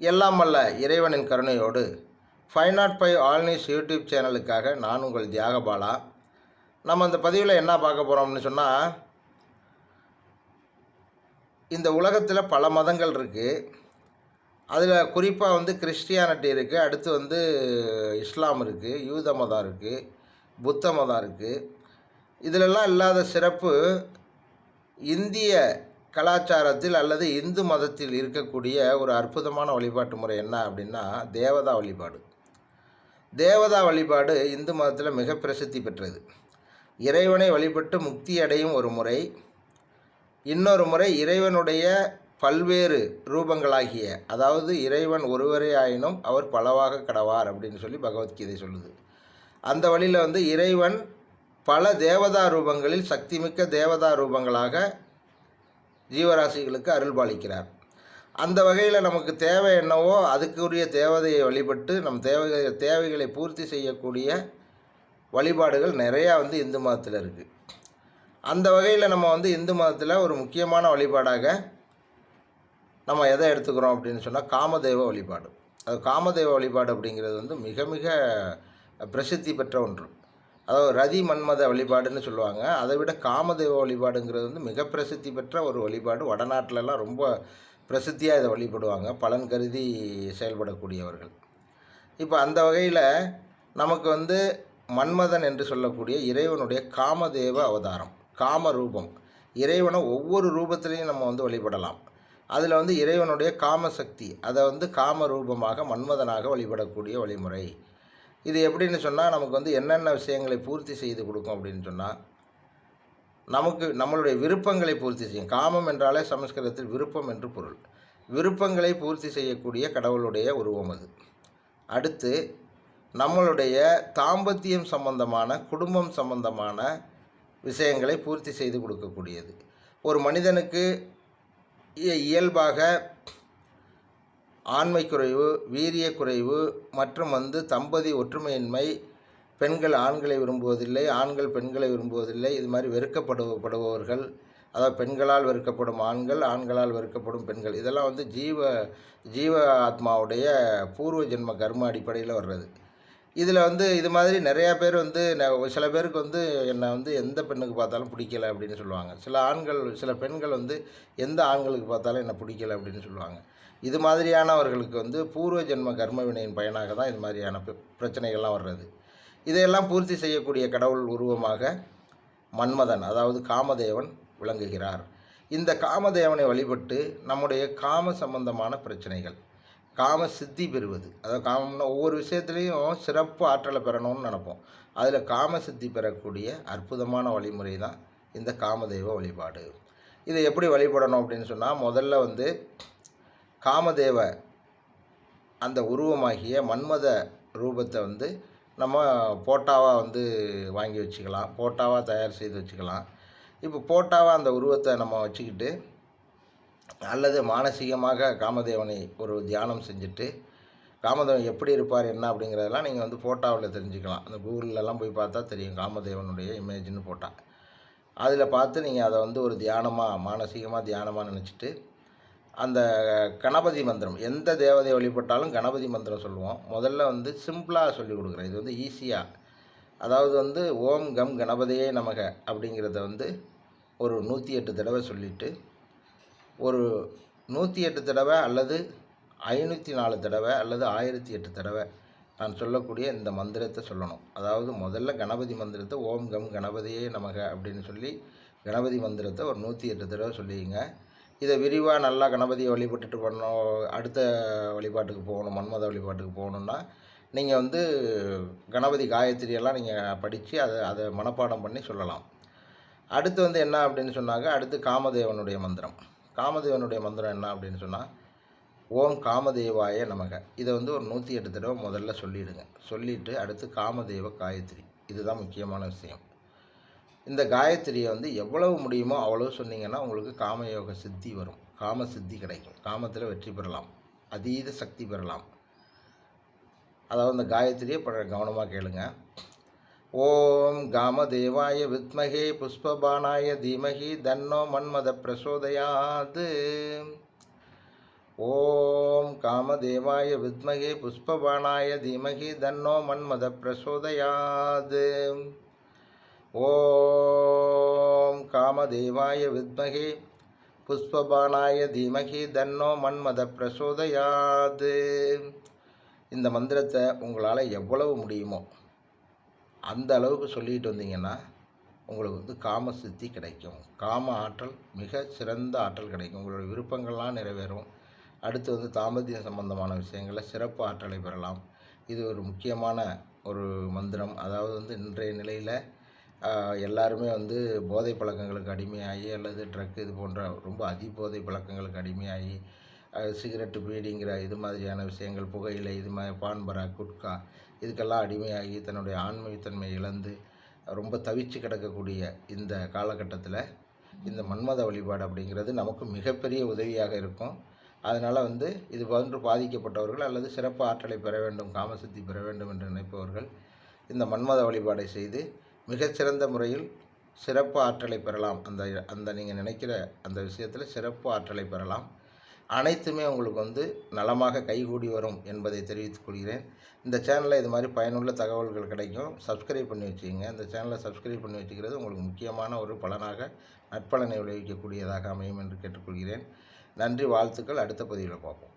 எல்லாம் அல்ல இறைவனின் கருணையோடு. Five not five all news YouTube சேனலுக்காக நான் உங்கள் தியாகபாலா. நம்ம அந்த பதிவில் என்ன பார்க்க போகிறோம்னு சொன்னால் இந்த உலகத்தில் பல மதங்கள் இருக்குது அதில் குறிப்பாக வந்து கிறிஸ்டியானிட்டி இருக்குது அடுத்து வந்து இஸ்லாம் இருக்குது யூத மதம் இருக்குது புத்த மதம் இருக்குது இதிலெல்லாம் இல்லாத சிறப்பு இந்திய கலாச்சாரத்தில் அல்லது இந்து மதத்தில் இருக்கக்கூடிய ஒரு அற்புதமான வழிபாட்டு முறை என்ன அப்படின்னா தேவதா வழிபாடு. தேவதா வழிபாடு இந்து மதத்தில் மிக பிரசித்தி பெற்றது. இறைவனை வழிபட்டு முக்தி அடையும் ஒரு முறை இன்னொரு முறை இறைவனுடைய பல்வேறு ரூபங்களாகிய அதாவது இறைவன் ஒருவரே ஆயினும் அவர் பலவாக கடவார் அப்படின்னு சொல்லி பகவத்கீதை சொல்லுது. அந்த வழியில் வந்து இறைவன் பல தேவதா ரூபங்களில் சக்திமிக்க தேவதா ரூபங்களாக ஜீவராசிகளுக்கு அருள்பாலிக்கிறார். அந்த வகையில் நமக்கு தேவை என்னவோ அதுக்குரிய தேவதையை வழிபட்டு நம் தேவை தேவைகளை பூர்த்தி செய்யக்கூடிய வழிபாடுகள் நிறையா வந்து இந்து மதத்தில் இருக்குது அந்த வகையில் நம்ம வந்து இந்து மதத்தில் ஒரு முக்கியமான வழிபாடாக நம்ம எதை எடுத்துக்கிறோம் அப்படின்னு சொன்னால் காமதேவ வழிபாடு. அது காமதேவ வழிபாடு அப்படிங்கிறது வந்து மிக மிக பிரசித்தி பெற்ற ஒன்று. அதாவது ரதி மன்மத வழிபாடுன்னு சொல்லுவாங்க. அதை விட காமதேவ வழிபாடுங்கிறது வந்து மிக பிரசித்தி பெற்ற ஒரு வழிபாடு. வடநாட்டிலலாம் ரொம்ப பிரசித்தியாக இதை வழிபடுவாங்க. பலன் கருதி செயல்படக்கூடியவர்கள். இப்போ அந்த வகையில் நமக்கு வந்து மன்மதன் என்று சொல்லக்கூடிய இறைவனுடைய காமதேவ அவதாரம் காம ரூபம் இறைவனை ஒவ்வொரு ரூபத்திலையும் நம்ம வந்து வழிபடலாம். அதில் வந்து இறைவனுடைய காமசக்தி அதை வந்து காம ரூபமாக மன்மதனாக வழிபடக்கூடிய வழிமுறை. இது எப்படின்னு சொன்னால் நமக்கு வந்து என்னென்ன விஷயங்களை பூர்த்தி செய்து கொடுக்கும் அப்படின்னு சொன்னால் நமக்கு நம்மளுடைய விருப்பங்களை பூர்த்தி செய்யும். காமம் என்றாலே சமஸ்கிருதத்தில் விருப்பம் என்று பொருள். விருப்பங்களை பூர்த்தி செய்யக்கூடிய கடவுளுடைய உருவம் அது. அடுத்து நம்மளுடைய தாம்பத்தியம் சம்பந்தமான குடும்பம் சம்பந்தமான விஷயங்களை பூர்த்தி செய்து கொடுக்கக்கூடியது. ஒரு மனிதனுக்கு இய- இயல்பாக ஆண்மை குறைவு வீரிய குறைவு மற்றும் வந்து தம்பதி ஒற்றுமையின்மை. பெண்கள் ஆண்களை விரும்புவதில்லை ஆண்கள் பெண்களை விரும்புவதில்லை. இது மாதிரி வெறுக்கப்படுபடுபவர்கள் அதாவது பெண்களால் வெறுக்கப்படும் ஆண்கள் ஆண்களால் வெறுக்கப்படும் பெண்கள். இதெல்லாம் வந்து ஜீவ ஜீவ ஆத்மாவுடைய பூர்வ ஜென்ம கர்ம அடிப்படையில் வர்றது. இதில் வந்து இது மாதிரி நிறையா பேர் வந்து சில பேருக்கு வந்து என்னை வந்து எந்த பெண்ணுக்கு பார்த்தாலும் பிடிக்கல அப்படின்னு சொல்லுவாங்க. சில ஆண்கள் சில பெண்கள் வந்து எந்த ஆண்களுக்கு பார்த்தாலும் என்னை பிடிக்கல அப்படின்னு சொல்லுவாங்க. இது மாதிரியானவர்களுக்கு வந்து பூர்வ ஜென்ம கர்ம வினையின் பயனாக தான் இது மாதிரியான பிரச்சனைகள்லாம் வர்றது. இதையெல்லாம் பூர்த்தி செய்யக்கூடிய கடவுள் உருவமாக மன்மதன் அதாவது காமதேவன் விளங்குகிறார். இந்த காமதேவனை வழிபட்டு நம்முடைய காம சம்பந்தமான பிரச்சனைகள் காம சித்தி பெறுவது அதாவது காமம்னா ஒவ்வொரு விஷயத்துலேயும் சிறப்பு ஆற்றலை பெறணும்னு நினைப்போம். அதில் காம சித்தி பெறக்கூடிய அற்புதமான வழிமுறை தான் இந்த காமதேவ வழிபாடு. இதை எப்படி வழிபடணும் அப்படின்னு சொன்னால் முதல்ல வந்து காமதேவ அந்த உருவமாகிய மன்மத ரூபத்தை வந்து நம்ம போட்டாவாக வந்து வாங்கி வச்சுக்கலாம் போட்டாவாக தயார் செய்து வச்சுக்கலாம். இப்போ போட்டாவாக அந்த உருவத்தை நம்ம வச்சுக்கிட்டு அல்லது மானசீகமாக காமதேவனை ஒரு தியானம் செஞ்சுட்டு காமதேவன் எப்படி இருப்பார் என்ன அப்படிங்கிறதெல்லாம் நீங்கள் வந்து ஃபோட்டோவில் தெரிஞ்சுக்கலாம். அந்த கூகுளிலலாம் போய் பார்த்தா தெரியும் காமதேவனுடைய இமேஜ்னு போட்டால் அதில் பார்த்து நீங்கள் அதை வந்து ஒரு தியானமாக மானசீகமாக தியானமாக நினச்சிட்டு அந்த கணபதி மந்திரம் எந்த தேவதையை வழிபட்டாலும் கணபதி மந்திரம் சொல்லுவோம். முதல்ல வந்து சிம்பிளாக சொல்லி கொடுக்குறேன். இது வந்து ஈஸியாக அதாவது வந்து ஓம் கம் கணபதியே நமக அப்படிங்கிறத வந்து ஒரு நூற்றி எட்டு தடவை சொல்லிவிட்டு ஒரு நூற்றி எட்டு தடவை அல்லது ஐநூற்றி நாலு தடவை அல்லது ஆயிரத்தி எட்டு தடவை நான் சொல்லக்கூடிய இந்த மந்திரத்தை சொல்லணும். அதாவது முதல்ல கணபதி மந்திரத்தை ஓம் கம் கணபதியே நமக அப்படின்னு சொல்லி கணபதி மந்திரத்தை ஒரு நூற்றி எட்டு தடவை சொல்லிங்க இதை விரிவாக நல்லா கணபதியை வழிபட்டுட்டு பண்ணோம் அடுத்த வழிபாட்டுக்கு போகணும். மன்மத வழிபாட்டுக்கு போகணுன்னா நீங்கள் வந்து கணபதி காயத்ரியெல்லாம் நீங்கள் படித்து அதை அதை மனப்பாடம் பண்ணி சொல்லலாம். அடுத்து வந்து என்ன அப்படின்னு சொன்னாங்க அடுத்து காமதேவனுடைய மந்திரம். காமதேவனுடைய மந்திரம் என்ன அப்படின்னு சொன்னால் ஓம் காமதேவாய நமக. இதை வந்து ஒரு நூற்றி எட்டு தடவை முதல்ல சொல்லிவிடுங்க சொல்லிவிட்டு அடுத்து காமதேவ காயத்ரி. இதுதான் முக்கியமான விஷயம். இந்த காயத்ரியை வந்து எவ்வளவு முடியுமோ அவ்வளவு சொன்னீங்கன்னா உங்களுக்கு காமயோக சித்தி வரும். காம சித்தி கிடைக்கும். காமத்தில் வெற்றி பெறலாம். அதீத சக்தி பெறலாம். அதாவது அந்த காயத்ரியை பழ கவனமாக கேளுங்க. ஓம் காமதேவாய வித்மகே புஷ்பபானாய தீமகி தன்னோ மன்மத பிரசோதயாது. ஓம் காமதேவாய வித்மகே புஷ்பபானாய தீமகி தன்னோ மன்மத பிரசோதயாது. ஓம் காமதேவாய வித்மகே புஷ்பபானாய தீமகி தன்னோ மன்மத பிரசோதயாது. இந்த மந்திரத்தை உங்களால் எவ்வளவு முடியுமோ அந்த அளவுக்கு சொல்லிட்டு வந்தீங்கன்னா உங்களுக்கு வந்து காம சித்தி கிடைக்கும். காம ஆற்றல் மிக சிறந்த ஆற்றல் கிடைக்கும். உங்களோட விருப்பங்கள்லாம் நிறைவேறும். அடுத்து வந்து தாம்பத்தியம் சம்பந்தமான விஷயங்களில் சிறப்பு ஆற்றலை பெறலாம். இது ஒரு முக்கியமான ஒரு மந்திரம். அதாவது வந்து இன்றைய நிலையில் எல்லாருமே வந்து போதை பழக்கங்களுக்கு அடிமையாகி அல்லது ட்ரக் இது போன்ற ரொம்ப அதிபோதை பழக்கங்களுக்கு அடிமையாகி சிகரெட்டு பீடிங்கிற இது மாதிரியான விஷயங்கள் புகையிலை இது மாதிரி பான்பரா குட்கா இதுக்கெல்லாம் அடிமையாகி தன்னுடைய ஆன்மீகத்தன்மை இழந்து ரொம்ப தவிச்சு கிடக்கக்கூடிய இந்த காலகட்டத்தில் இந்த மன்மத வழிபாடு அப்படிங்கிறது நமக்கு மிகப்பெரிய உதவியாக இருக்கும். அதனால் வந்து இது போன்று பாதிக்கப்பட்டவர்கள் அல்லது சிறப்பு ஆற்றலை பெற வேண்டும் காமசித்தி பெற வேண்டும் என்று நினைப்பவர்கள் இந்த மன்மத வழிபாடை செய்து மிகச்சிறந்த முறையில் சிறப்பு ஆற்றலை பெறலாம். அந்த அந்த நீங்கள் நினைக்கிற அந்த விஷயத்தில் சிறப்பு ஆற்றலை பெறலாம். அனைத்துமே உங்களுக்கு வந்து நலமாக கைகூடி வரும் என்பதை தெரிவித்துக் கொள்கிறேன். இந்த சேனலில் இது மாதிரி பயனுள்ள தகவல்கள் கிடைக்கும். சப்ஸ்கிரைப் பண்ணி வச்சுக்கோங்க. இந்த சேனலை சப்ஸ்கிரைப் பண்ணி வச்சுக்கிறது உங்களுக்கு முக்கியமான ஒரு பலனாக நற்பலனை விளைவிக்கக்கூடியதாக அமையும் என்று கேட்டுக்கொள்கிறேன். நன்றி வாழ்த்துக்கள். அடுத்த பதிவில் பார்ப்போம்.